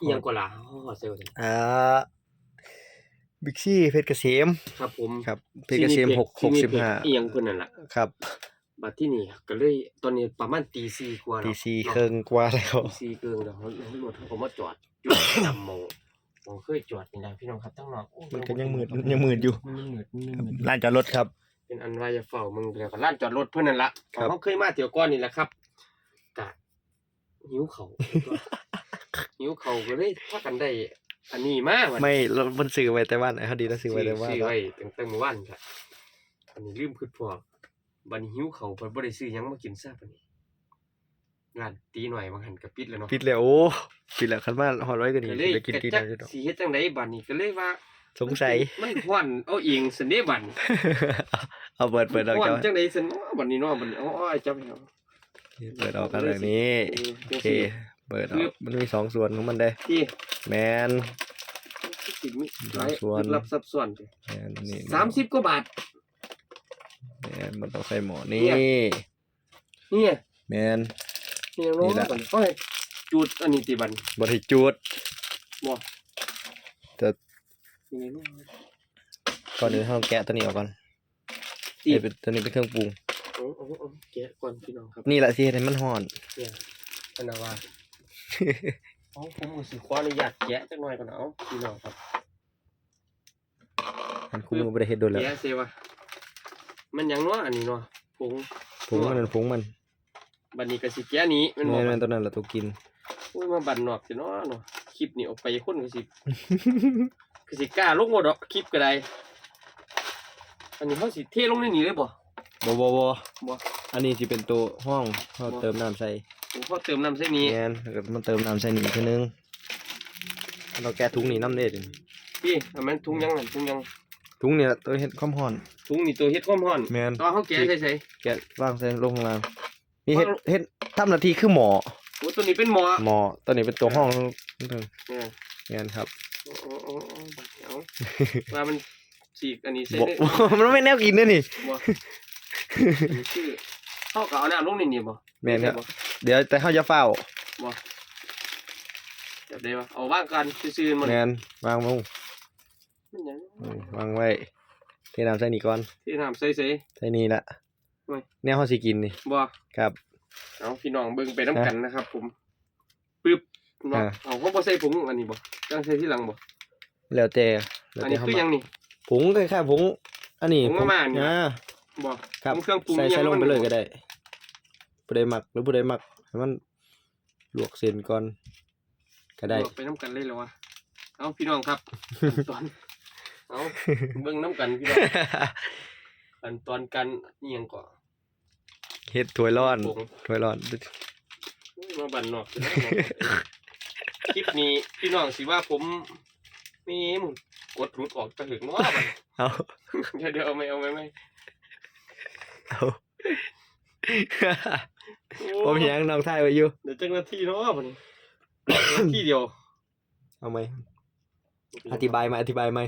อีหยังก็ล่ะฮอดเซลล์อ่าบิ๊กซี่เพชรเกษมครับผมครับเพชรเกษมหกหกสิบห้าอีหยังเพิ่นนั่นล่ะครับบัดที่นี่ก็เลยตอนนี้ประมาณตี4กว่าแล้วตีสี่ครึ่งกว่าแล้วตี4ครึ่งแล้วรถเขามาจอดอยู่นำหมองหมองเคยจอดนี่นะพี่น้องครับทั้งนอกโอ้มันก็ยังมืดมันยังมืดอยู่มันยังมืดมันยังมืดร้านจอดรถครับ เป็นอันว่าจะเฝ้ามึงแล้วก็ร้านจอดรถเพิ่นนั่นล่ะครับเขาเคยมาเที่ยวก่อนนี่แหละครับกะหิวเขาว หิวเขาวก็เลยพากันได้ อันนี้มาวันไม่เรามันซื้อไว้แต่ว่านเขาดีแล้วซื้อไว้แต่ว่านซื้อไว้ตั้งแต่เมื่อวานครับอันนี้ลืมคิดพอบัดนี้หิวเขาวเพิ่นบ่ได้ซื้อหยังมากินซะบัดนี้ร้านตีหน่อยบางหันก็ปิดแล้วเนาะปิดแล้วโอ้ปิดแล้วคันมาหอร้อยก็ดีก็เลยได้กินกะกินจักได้ดอกสิเฮ็ดจังไดบัดนี้ก็เลยว่า สงสัยมันฮ้อนเอาเองซั่นเด้บัดนี้เอาเปิดเปิดออกฮ้อนจ้าจังไดซั่นเนาะบัดนี้เนาะบัดนี้อ๋อๆจับให้เอาเปิดออกกันแบบนี้โอเค เปิดออกมันมีสองส่วนของมันได้ที่แมนสิบมิหลายส่วนลึกลับซับซ้อนแมนนี่สามสิบกว่าบาทแมนมันต้องใส่หมอนี่เนี่ยแมนนี่ยังน้องนี่แหละบันก็ให้จูดอันนี้ติบันบริจูดบ่แต่ยังไงน้องก่อนอื่นเราแกะตัวนี้ออกก่อนตีเอ้ยเป็นตัวนี้เป็นเครื่องปรุงโอ้โอ้โอ้แกะก่อนพี่น้องครับนี่แหละที่ให้มันห่อนเนี่ยอันนาว่า เอาผมก็สิขออนุญาตแกะจักหน่อยก่อนนะเอาพี่น้องครับมันคุ้มมือบ่ได้เฮ็ดโดนแล้วแกะเซวะมันหยังเนาะอันนี้เนาะผงผงมันเป็นผงมันบัดนี้ก็สิแกะนี้มันแมบ่นแมบันดตัวนั้นแหละตัวกินโอ้ยมาบันนอกสิเนาะเนาะคลิปนี้ออกไปคนก็สิก็สิกล้าลงบ่ดอกคลิปก็ได้อันนี้เขาสิเทลงในนี้เลยบ่บ่บ่บ่บ่อันนี้สิเป็นตัวห้องเราบ่เติมน้ำใส่ ผมขอเติมน้ำใส่นี้แมนแล้วก็มันเติมน้ำใส่นี่อีกทีนึงเราแกะถุงนี่น้ำเด็ดพี่อันนั้นถุงยังนั่นถุงยังถุงนี่ละตัวเฮ็ดความร้อนถุงนี่ตัวเฮ็ดความร้อนแมนตอนเขาแกะใส่ใส่ แกะวางใส่ลงข้างล่างนี่เฮ็ดเฮ็ดทำหน้าที่คือหมอโอ้ตัวนี้เป็นหมอหมอตัวนี้เป็นตัวห้องนั่นเองเนี่ยแมนครับโอ้โอ้โอ้โอ้บัดเอาว่ามันฉีกอันนี้ใส่บ่ได้มันไม่แนวกินเด้อนี่บ่อันนี้คือเขาก็เอาน้ำลงในนี้บ่แมนครับ เดี๋ยวแต่เฮาจะเฝ้าบ่เดี๋ยวได้บ่เอาวางกันซื่อๆมันแมนวางลงมันหยังอืมวางไว้เทน้ำใส่นี่ก่อนที่น้ำใส่ใส่ ใส่นี่ละโอ้ย แนวเฮาสิกินนี่บ่ ครับ เอาพี่น้องเบิ่งไปน้ำกันนะครับ ผมปึ๊บเนาะอ่า เอาเขาบ่ใส่ผงอันนี้บ่จังใส่ที่หลังบ่แล้วแต่แล้วอันแต่นี้เฮาคือหมายังนี่ ผงคล้ายๆผงอันนี้ผงมาม่านี่ อ่าบ่ครับ ผงเครื่องปรุงใส่อิหใส่ยังลงไปมันเลยบ่ก็ได้ ผู้ใดมักหรือผู้ใดมักให้มันลวกเส้นก่อนก็ได้ลวกไปน้ำกันเลยเหรอวะเอาพี่น้องครับ ขั้นตอนเอาเบิ่งน้ำกันพี่น้องขั้นตอนการนี่ยังก่อเฮ็ดถ้วยร้อนผงถ้วยร้อนอุ้ยมาบันนอกจะได้เนาะคลิปนี้พี่น้องสิว่าผมมีหมุนกดรุดออกกระหึกเนาะบัดเอาเดี๋ยวเดี๋ยวเอาไม่เอาไม่ไม่เอา ผมยังน้องทายไว้อยู่เดี๋ยวจังนาทีเนาะบัดนี้นาทีเดียว เอาไหมอธิบายไหมอธิบายไหม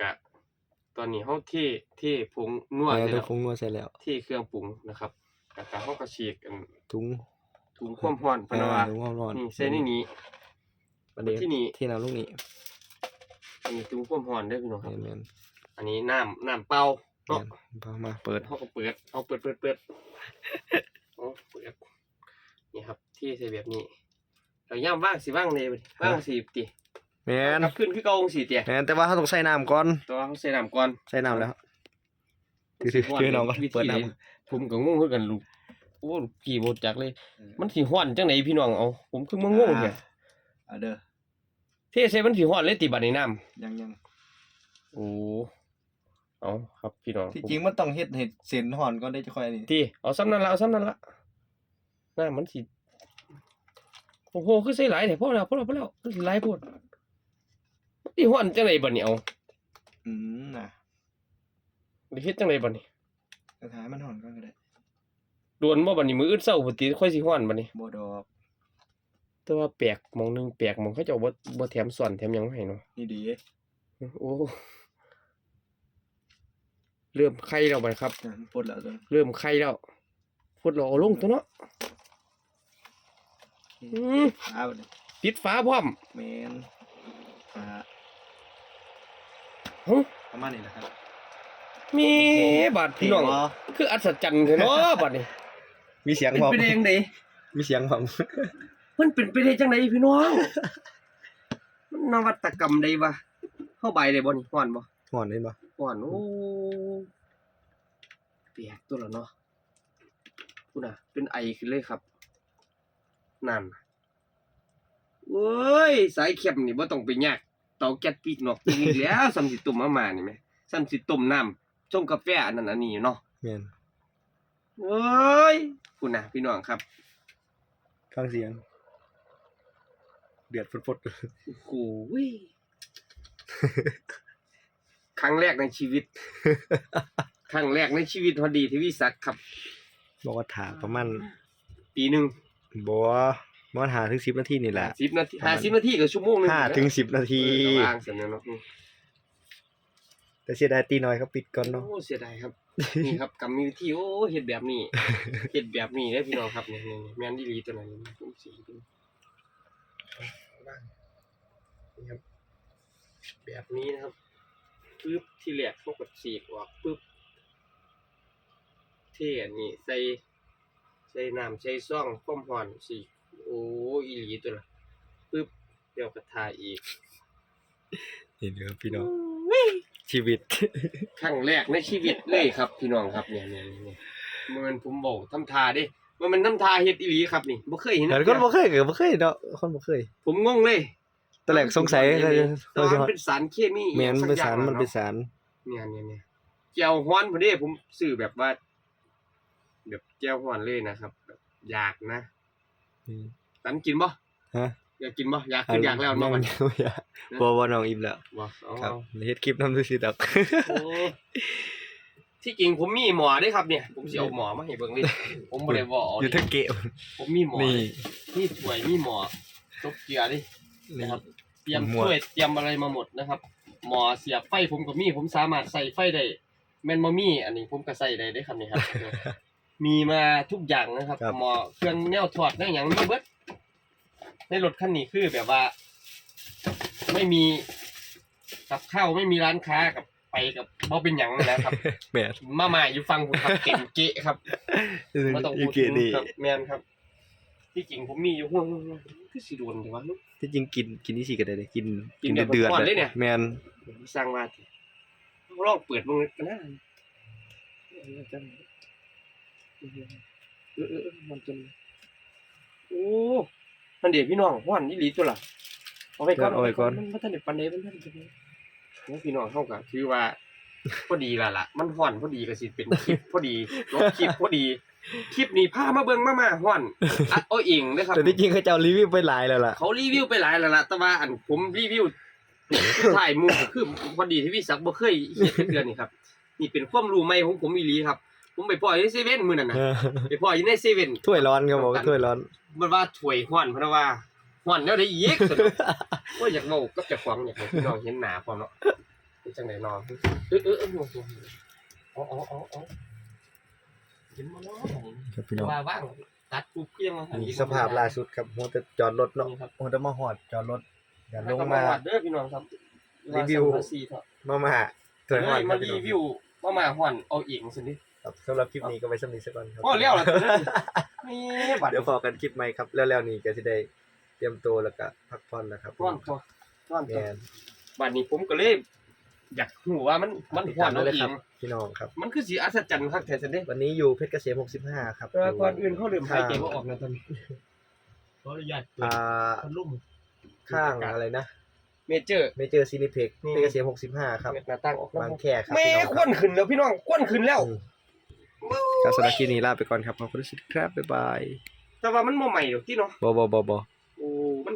กะตอนนี้เฮาเทเทผงนัวแม่เสร็จต้อแล้งวคงนัวใส่แล้วเทเครื่องปรุงนะครับกะกะเฮาก็ฉีกอันถุงถุงความร้อนพะนะว่าถุงความร้อนนี่ใส่ในนี้ประเดี๋ยวที่นี่ที่น้ำลูกนี้อันนี้ถุงความร้อนเด้อพี่น้องครับแม่นอันนี้น้ำน้ำเปล่าแม่ เนาะนพามาเปิดเฮาก็เปิดเอาเปิดเปิดเปิดโอ้เปิดนี่ครับ ที่ใส่แบบนี้แล้วย่ามว่างสิว่างเลยบัดนี้ว่างสิติแม่นกลับขึ้นคือเก่าจังสิเติแม่นแต่ว่าเขาต้องใส่น้ำก่อนแตัวาเฮาใส่น้ำก่อนใส่น้ำแล้วถือถือถือน้องก่อนวิธีเปิดน้ใผมก็งงคือกันลูกโอ้ลูกพี่บ่จักเลย มันสิฮ้อนจังไหนพี่น้องเอาผมคือมางงเนี่ยำอ่าเด้อเทใส่มันสิฮ้อนเลยติบัดนี้น้ำยังยังโอ้ เอาครับพี่น้องที่จริงมันต้องเฮ็ดเห็ดเส้นห่อนก่อนได้จะค่อยนี่ที่เอาซ้ำนั่นละเอาซ้ำนั่นละน้ามันสิโอ้โหคือใส่หลายแต่พอแล้วพอแล้วพอแล้วมันสิหลายโพดมันสิฮ้อนจังไดบัดนี้เอาอืมน่ะสิเฮ็ดจังไดบัดนี้กระถายมันห่อนก่อนก็ได้โดนบ่บัดนี้มื้ออื่นเช้าพุ่นติค่อยสิฮ้อนบัดนี้บ่ดอกแต่ว่าแปลกหมองหนึงแปลกหมองเขาเจ้าบ่บ่แถมส่วนแถมหยังมาให้เนาะนี่ดีโอ้ เริ่มไข่แล้วบัดครับ อะปลดแล้วตัวเริ่มไข่แล้วพุดเราเอาลงตัวเนาะอืมอ้าวนี่ปิดฝาพร้อมแมนอ่าหึประมาณนี้แหละครับมีบาดพี่น้องเห็บ่คืออัศจรรย์เถอะเนาะบัดนี้มีเสียงเป็นผมไปได้จังไดมีเสียงผมมันเป็นไปได้จังไดพี่น้อง มันนวัตกรรมใดวะเข้าใบได้บ่นี่ฮ้อนบ่ห่อนเห็นบ่ ฮ้อนโอ้เปียกตัวละเนาะพูดน่ะ เป็นไอขึ้นเลยครับ นั่นเว้ย สายเข้มนี่บ่ต้องไปยากเตาแก๊สปีกนอกจริงอีกแล้วซ้ำสิต้มมาม่านี่แหมซ้ำสิต้มน้ำชงกาแฟอันนั้นอันนี้อยู่เนาะแมนเว้ยพูดน่ะพี่น้องครับฟังเสียง เดือดฟดโอ้โหย ครั้งแรกในชีวิต ครั้งแรกในชีวิตพอดีที่วิศักดิ์ครับๆบอกว่าถาประมาณปีหนึ่งบ่ประมาณหาถึงสิบนาทีนี่แหละสิบนาทีห้าสิบนาทีกับชั่วโมงหนึงห้าถึงสิบนาทีเออวางเสร็จแล้วเนาะอืมแต่เสียดายตีน้อยเขาปิดก่อนเนาะโอ้เสียดายครับนี่ครับกรรมมีวิธีโอ้เห็ดแบบนี้เห็ดแบบนี้ได้อพี่น้องครับเนี่ยเนี่ยแมนดีลีตัวไหนนผมสีดูบ้างนี่ครับแบบนี้นะครับ ปึ๊บที่แรกเขากดสีกออกปึ๊บเท่อันนี้ใส่ใส่น้ำใส่ซ่องความห่อนสีโอ้อีหลีตัวละปึ๊บเดี๋ยวกระทาอีกนี่เด้อพี่น้องชีวิตครั้งแรกในชีวิตเลยครับ พี่น้องครับเนี่ยเนี่ยเนี่ยมันผมบอกทำทาเดิมันมันทำทาเฮ็ดอีหลีครับนี่บ่เคยเห็นแต่คนบ่เคยก็บ่เคยเนาะคนบ่เคย ผมงงเลย ตอนแรกสงสัยแต่เขาว่าจะมันเป็นสารเคมีแม่นสักเป็นอย่สางรมันเป็นอะสารเนี่ยเนี่ยเนี่ยแก้วฮ้อนพอดีผมซื้อแบบว่า แบบแก้วฮ้อนเลยนะครับแบบอยากนะอืมตันกินบ่ฮะอยากกินบ่อยากขึ้นอยากแล้วยัเนาะงมันยังบ่อยากบ่บ่น้องอิ่มแล้วบ่เอาครับเอาเฮ็ดคลิปนำซื่อๆดอกโอ้ที่จริงผมมีหมอเด้ครับเนี่ย ผมสิเอาหมอมาให้เบิ่งเลยผมบ่ได้บ่เอาอยู่ดิทั้งเกะผมมีหมอนี่มีถ้วยมีหมอตบเกลือดินี่นะครับ เตรียมหมวดถ้วยเตรียมอะไรมาหมดนะครับ หมอเสียบไฟผมก็มีผมสามารถใส่ไฟได้แม่นบ่มีอันนี้ผมก็ใส่ได้เด้อครับนี่ครับ มีมาทุกอย่างนะครับ ครับ หมอเครื่องแนวถอดได้อย่างมีเบิดในรถคันนี้คือแบบว่า ไม่มีกับข้าวไม่มีร้านค้ากับไปกับบ่เป็นหยังนะครับ แม่นมาม่าอยู่ฟังผมครับเก่งเกะครับไม่ต้องอีพูดเกะถึงนี่ครับแมนครับ ที่จริงผมมีอยู่ห้องคือสิโดนแต่ว่าลูกที่จริงกินกินนี่สิก็ได้เด้กินกินแบบเดือดก่อนๆเลยเนี่ย แม่นสร้างมาลองเปิดมึงกันนะเออเออเออมันจนโอ้มันเดี๋ยวพี่น้องห้อนนี่ลีตัวละเอาไว้ก่อนเอาไว้ก่อนมันมันทันเด็ดปันเดมันทันเด็ดนี่พี่น้องเข้ากันคือว่าพอดีและล่ะ มันห่อนพอดีก็สิเป็นคลิปพอดีลบคลิปพอดี คลิปนี้พามาเบิ่งมามาห่อนอัดเอาเองนะครับแต่ที่จริงเขาเจ้ารีวิวไปหลายแล้วล่ะ เขารีวิวไปหลายแล้วล่ะแต่ว่าอันผมรีวิวถ่ายหมูก็คือพอดีที่พี่ศักดิ์บ่เคยเฮ็ดจักเดือนนี่ครับนี่เป็นความรู้ใหม่ของผมอีหลีครับ ผมไปปล่อยในเซเว่นมื้อนั้นน่ะไปปล่อยอยู่ในเซเว่นถ้วยร้อนเขาบอกว่าถ้วยร้อนมันว่าถ้วยฮ้อนเพราะว่าฮ้อนแล้วได้อีกสนุกว่าอยากเว้ากับเจ้าของอยากให้พี่น้องเห็นหน้าพร้อมเนาะเป็นจังได๋เนาะเออเออเออเอาเอา เอาเอาเห็นบ่เนาะครับพี่น้องว่าว่างตัดกูเพียงแล้วนี่สภาพล่าสุดครับโมจะจอดรถเนาะนี่ครับโมจะมาหอดจอดรถอย่าลลงงมามาเด้อพี่น้องครับรีวิวาสัมภาษีเถอะมามาถ้วยเลร้อนยคมารับพี่รีน้องวิวมามาห่อนเอาเองสินี่ครับสำหรับคลิปนี้ก็ไว้สำนี้สักก่อนครับโอ้เลี้ยวล่ะตัวนั้นนี่บัดเดี๋ยวพอกันคลิปใหม่ครับแล้วๆนี่ก็จะได้เตรียมตัวแล้วก็พักผ่อนแล้วครับห่อนตัวห่อนแมตัวนบัดนี้ผมก็เลย อยากรู้ว่ามันมันติดห่อตานมได้เอาเลยเอครับงพี่น้องครับ มันคือสิอัศจรรย์ครับแท้ๆเด้วันนี้อยู่เพชรเกษม65 ครับ แต่ว่าก่อนอื่นเขาลืมหายใจบ่ออกนะตอนนี้ขออนุญาตเปิดอ่าพัดลมข้างอะไรนะเมเจอร์ เมเจอร์ซีนิเพ็กนี่เพชรเกษม65 ครับ เม็ดหน้าตั้งออกบางน้ำแคครับแม่พี่น้องคครัวับนขึ้นแล้วพี่น้องควันขึ้นแล้ว อืม ครับสำหรับคลิปนี้ลาไปก่อนครับขอบคุณที่ครับบ๊ายบายแต่ว่ามันบ่ใหม่ดอกที่เนาะบอบอบอบอ โอ้มัน